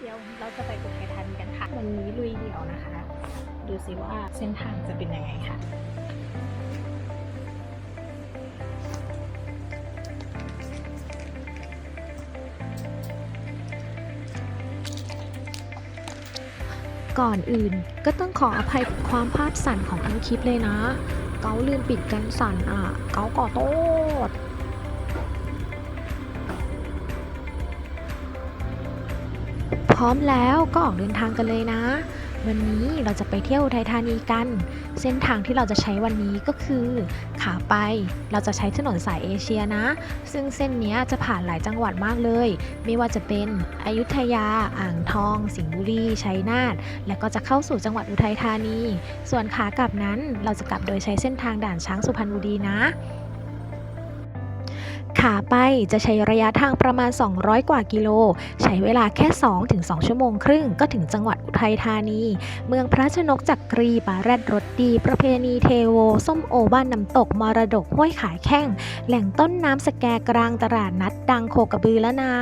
เดี๋ยวเราจะไปอุทัยธานีกันค่ะ วันนี้ลุยเดี่ยวนะคะ ดูสิว่าเส้นทางจะเป็นยังไงค่ะก่อนอื่นก็ต้องขออภัยกับความภาพสั่นของทั้งคลิปเลยนะ เกาลืมปิดกันสั่นอะ เกาก่อโทษ พร้อมแล้วก็ออกเดินทางกันเลยนะ วันนี้เราจะไปเที่ยวอุทัยธานีกัน เส้นทางที่เราจะใช้วันนี้ก็คือ ขาไปเราจะใช้ถนนสายเอเชียนะ ซึ่งเส้นนี้จะผ่านหลายจังหวัดมากเลย ไม่ว่าจะเป็นอยุธยา อ่างทอง สิงห์บุรี ชัยนาท แล้วก็จะเข้าสู่จังหวัดอุทัยธานี ส่วนขากลับนั้นเราจะกลับโดยใช้เส้นทางด่านช้างสุพรรณบุรีนะ ขาไปจะใช้ระยะทางประมาณ 200 กว่ากิโล ใช้เวลาแค่ 2-2 ชั่วโมงครึ่ง ก็ถึงจังหวัดอุทัยธานี เมืองพระชนกจักรีปาแรดรถดี ประเพณีเทโว ส้มโอบ้านน้ำตกมรดกห้วยขายแข้ง แหล่งต้นน้ำสแกกลางตลาดนัดดังโคกระบือแล้วนะ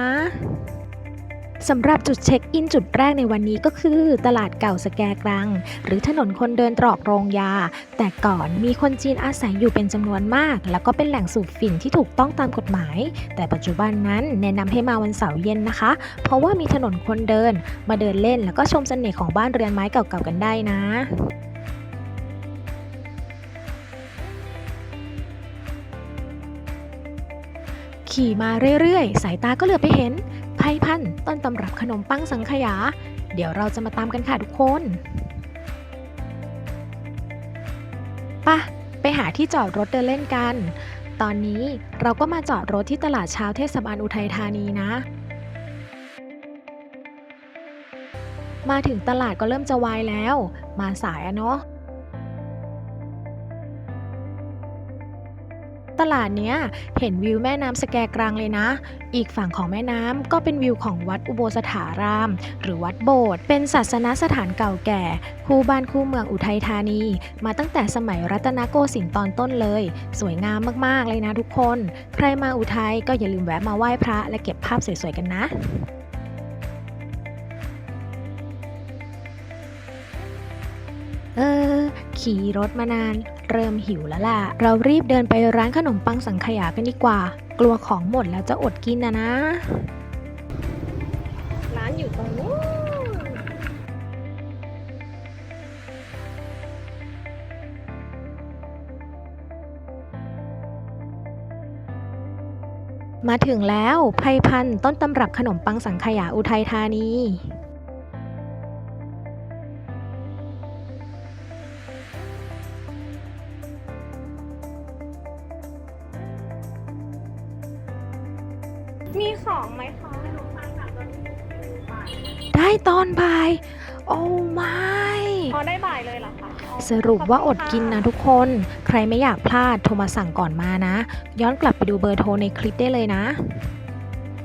สำหรับจุดเช็คอินจุดแรกในวันนี้ก็คือ ตลาดเก่าสแกกรัง หรือถนนคนเดินตรอกโรงยา แต่ก่อนมีคนจีนอาศัยอยู่เป็นจำนวนมาก แล้วก็เป็นแหล่งสูบฝิ่นที่ถูกต้องตามกฎหมาย แต่ปัจจุบันนั้นแนะนำให้มาวันเสาร์เย็นนะคะ เพราะว่ามีถนนคนเดิน มาเดินเล่นแล้วก็ชมเสน่ห์ของบ้านเรือนไม้เก่าๆกันได้นะขี่มาเรื่อยๆ สายตาก็เหลือบไปเห็น ไพพันธ์ต้นตำรับขนมปังสังขยา เดี๋ยวเราจะมาตามกันค่ะทุกคนปะไปหาที่จอดรถเดินเล่นกัน ตอนนี้เราก็มาจอดรถที่ตลาดเช้าเทศบาลอุทัยธานีนะ มาถึงตลาดก็เริ่มจะวายแล้ว มาสายอะเนาะ ตลาดเนี้ยเห็นวิวแม่น้ำสแกกลางเลยนะ อีกฝั่งของแม่น้ำก็เป็นวิวของวัดอุโบสถาราม หรือวัดโบสถ์เป็นศาสนสถานเก่าแก่ คู่บ้านคู่เมืองอุทัยธานี มาตั้งแต่สมัยรัตนโกสินทร์ตอนต้นเลย สวยงามมากๆเลยนะทุกคน ใครมาอุทัยก็อย่าลืมแวะมาไหว้พระและเก็บภาพสวยๆกันนะ ขี่รถมานาน เริ่มหิวแล้วล่ะ เรารีบเดินไปร้านขนมปังสังขยากันดีกว่า กลัวของหมดแล้วจะอดกินนะนะ ร้านอยู่ตรงนู้นมาถึงแล้วไพพันธุ์ต้นตำรับขนมปังสังขยาอุทัยธานี มีของไหมคะ ได้ตอนบ่าย โอ้ไม่พอได้บ่ายเลยเหรอคะสรุปว่าอดกินนะทุกคน ใครไม่อยากพลาดโทรมาสั่งก่อนมานะ ย้อนกลับไปดูเบอร์โทรในคลิปได้เลยนะ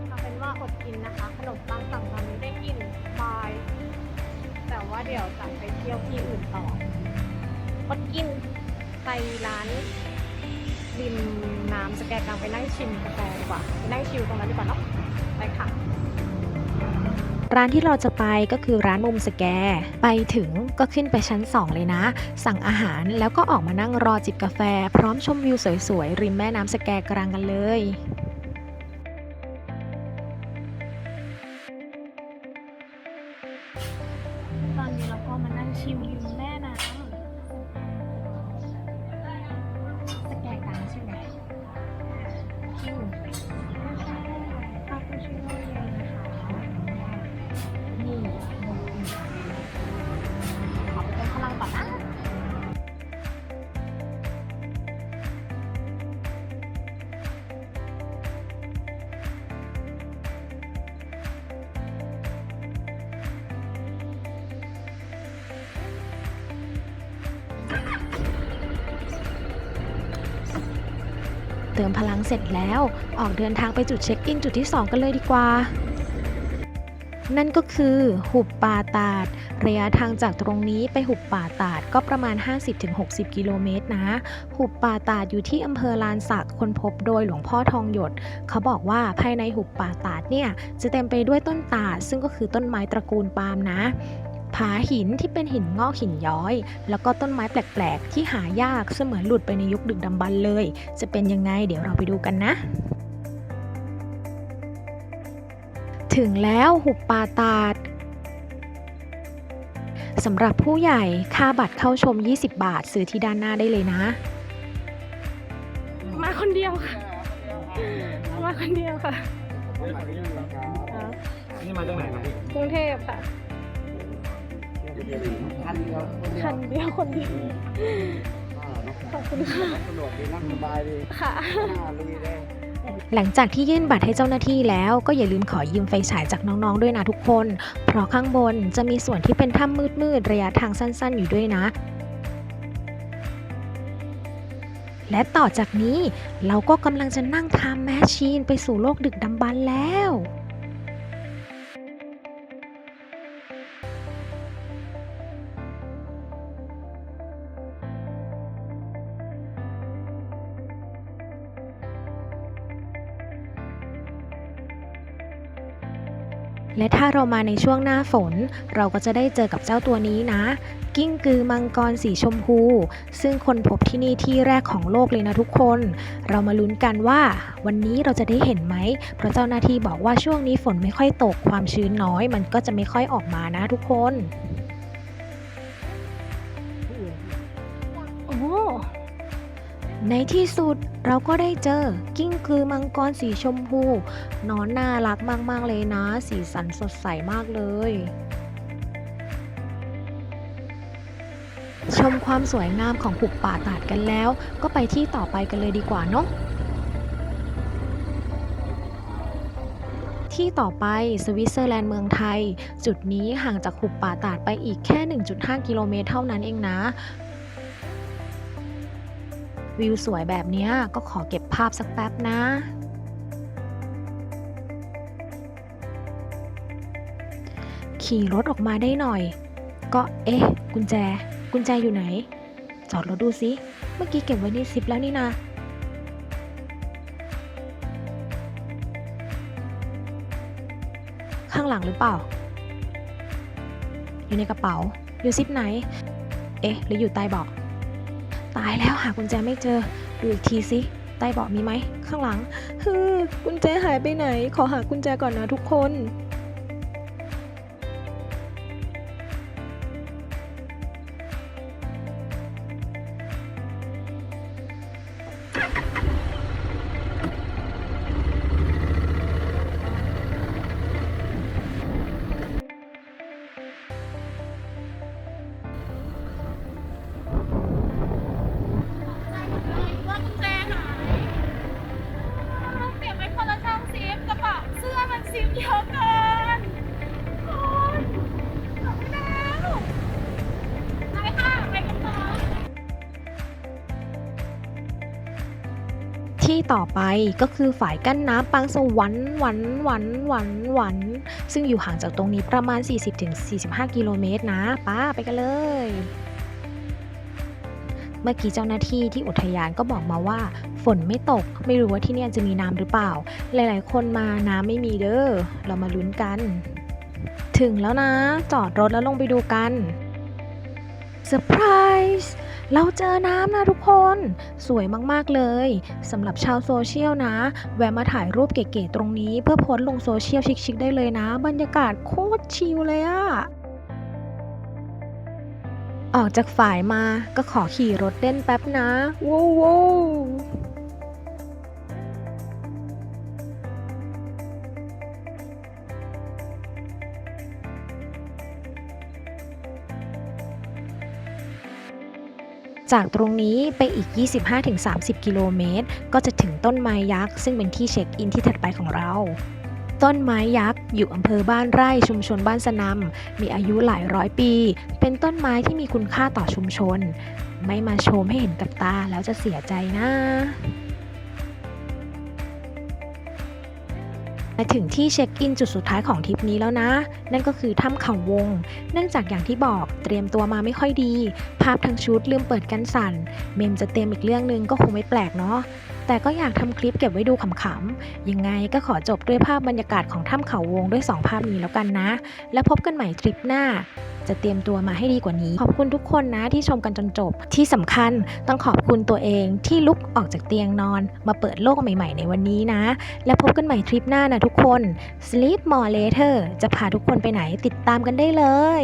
เอาเป็นว่าอดกินนะคะ ขนมปังสั่งตอนนี้ได้กินบายแต่ว่าเดี๋ยวจะไปเที่ยวที่อื่นต่ออดกินไปร้านริมน้ำสแกกลางไปนั่งชิมกาแฟดีกว่าไปนั่งชิลตรงนั้นดีกว่าเนาะ ไปค่ะ ร้านที่เราจะไปก็คือร้านมุมสแก ไปถึงก็ขึ้นไปชั้น 2 เลยนะ สั่งอาหารแล้วก็ออกมานั่งรอจิบกาแฟ พร้อมชมวิวสวยๆ ริมแม่น้ำสแกกลางกันเลย ติมพลังเสร็จแล้ว ออกเดินทางไปจุดเช็คอินจุดที่ 2 กันเลยดีกว่า นั่นก็คือหุบป่าตาด ระยะทางจากตรงนี้ไปหุบป่าตาดก็ประมาณ 50-60 กิโลเมตรนะ หุบป่าตาดอยู่ที่อำเภอลานสักคนพบโดยหลวงพ่อทองหยด เขาบอกว่าภายในหุบป่าตาดเนี่ยจะเต็มไปด้วยต้นตาดซึ่งก็คือต้นไม้ตระกูลปาล์มนะ ผาหินที่เป็นหินงอกหินย้อย แล้วก็ต้นไม้แปลกๆ ที่หายากเสมือนหลุดไปในยุคดึกดำบรรพ์เลย จะเป็นยังไงเดี๋ยวเราไปดูกันนะถึงแล้วหุบป่าตาดสำหรับผู้ใหญ่ค่าบัตรเข้าชม 20 บาท ซื้อที่ด้านหน้าได้เลยนะ มาคนเดียวค่ะ มาคนเดียวค่ะอ่านี่มาจากไหนครับพี่กรุงเทพค่ะ พันเดียวคนเดียวคันเดียวคนเดียวขอบคุณค่ะสะดวกดีนั่งสบายดีค่ะหน้าลุยเลยหลังจากที่ยื่นบัตรให้เจ้าหน้าที่แล้วก็อย่าลืมขอยืมไฟฉายจากน้องๆด้วยนะทุกคน เพราะข้างบนจะมีส่วนที่เป็นถ้ำมืดๆระยะทางสั้นๆอยู่ด้วยนะ และต่อจากนี้เราก็กำลังจะนั่งไทม์แมชชีนไปสู่โลกดึกดำบรรพ์แล้ว และถ้าเรามาในช่วงหน้าฝน เราก็จะได้เจอกับเจ้าตัวนี้นะ กิ้งกือมังกรสีชมพู ซึ่งคนพบที่นี่ที่แรกของโลกเลยนะทุกคน เรามาลุ้นกันว่า วันนี้เราจะได้เห็นไหม เพราะเจ้าหน้าที่บอกว่าช่วงนี้ฝนไม่ค่อยตกความชื้นน้อย มันก็จะไม่ค่อยออกมานะทุกคน ในที่สุดเราก็ได้เจอกิ้งคือมังกรสีชมพูนอนน่ารักมากๆเลยนะ สีสันสดใสมากเลย ชมความสวยงามของหุบป่าตาดกันแล้ว ก็ไปที่ต่อไปกันเลยดีกว่าเนาะที่ต่อไปสวิตเซอร์แลนด์เมืองไทย จุดนี้ห่างจากหุบป่าตาดไปอีกแค่ 1.5 กิโลเมตรเท่านั้นเองนะ วิวสวยแบบนี้ก็ขอเก็บภาพสักแป๊บนะ ขี่รถออกมาได้หน่อย ก็เอ๊ะ กุญแจ กุญแจอยู่ไหน จอดรถดูสิ เมื่อกี้เก็บไว้ในซิปแล้วนี่นาข้างหลังหรือเปล่า อยู่ในกระเป๋า อยู่ซิปไหน เอ๊ะ หรืออยู่ใต้เบาะ ตายแล้วหากุญแจไม่เจอ ดูอีกทีสิใต้เบาะมีไหม ข้างหลังฮึกุญแจหายไปไหน ขอหากุญแจก่อนนะทุกคน ต่อไปก็คือฝ่ายกั้นน้ำปางสวรรค์หวันหวันหวันหวันซึ่งอยู่ห่างจากตรงนี้ประมาณ 40-45 กิโลเมตรนะป้าไปกันเลย เมื่อกี้เจ้าหน้าที่ที่อุทยานก็บอกมาว่า ฝนไม่ตก ไม่รู้ว่าที่นี่จะมีน้ำหรือเปล่า หลายๆ คนมาน้ำไม่มีเด้อเรามาลุ้นกัน ถึงแล้วนะ จอดรถแล้วลงไปดูกันเซอร์ไพรส์ เราเจอน้ำนะทุกคน สวยมากๆเลยสำหรับชาวโซเชียลนะ แวะมาถ่ายรูปเก๋ๆตรงนี้เพื่อโพสลงโซเชียลชิคๆได้เลยนะ บรรยากาศโคตรชิลเลยอะออกจากฝ่ายมาก็ขอขี่รถเล่นแป๊บนะว้าว จากตรงนี้ไปอีก 25-30 กิโลเมตร ก็จะถึงต้นไม้ยักษ์ ซึ่งเป็นที่เช็คอินที่ถัดไปของเรา ต้นไม้ยักษ์ อยู่อำเภอบ้านไร่ชุมชนบ้านสนมมีอายุหลายร้อยปี เป็นต้นไม้ที่มีคุณค่าต่อชุมชน ไม่มาชมให้เห็นกับตาแล้วจะเสียใจนะ มาถึงที่เช็คอินจุดสุดท้ายของทริปนี้แล้วนะ นั่นก็คือถ้ำเขาวง เนื่องจากอย่างที่บอกเตรียมตัวมาไม่ค่อยดี ภาพทั้งชุดลืมเปิดกันสั่น เมมจะเต็มอีกเรื่องหนึงก็คงไม่แปลกเนาะแต่ก็อยากทำคลิปเก็บไว้ดูขำๆ ยังไงก็ขอจบด้วยภาพบรรยากาศของถ้ำเขาวงด้วย 2 ภาพนี้แล้วกันนะ แล้วพบกันใหม่ทริปหน้า จะเตรียมตัวมาให้ดีกว่านี้ ขอบคุณทุกคนนะที่ชมกันจนจบ ที่สำคัญต้องขอบคุณตัวเองที่ลุกออกจากเตียงนอน มาเปิดโลกใหม่ ๆ ในวันนี้นะ และพบกันใหม่ทริปหน้านะทุกคน Sleep More Later จะพาทุกคนไปไหนติดตามกันได้เลย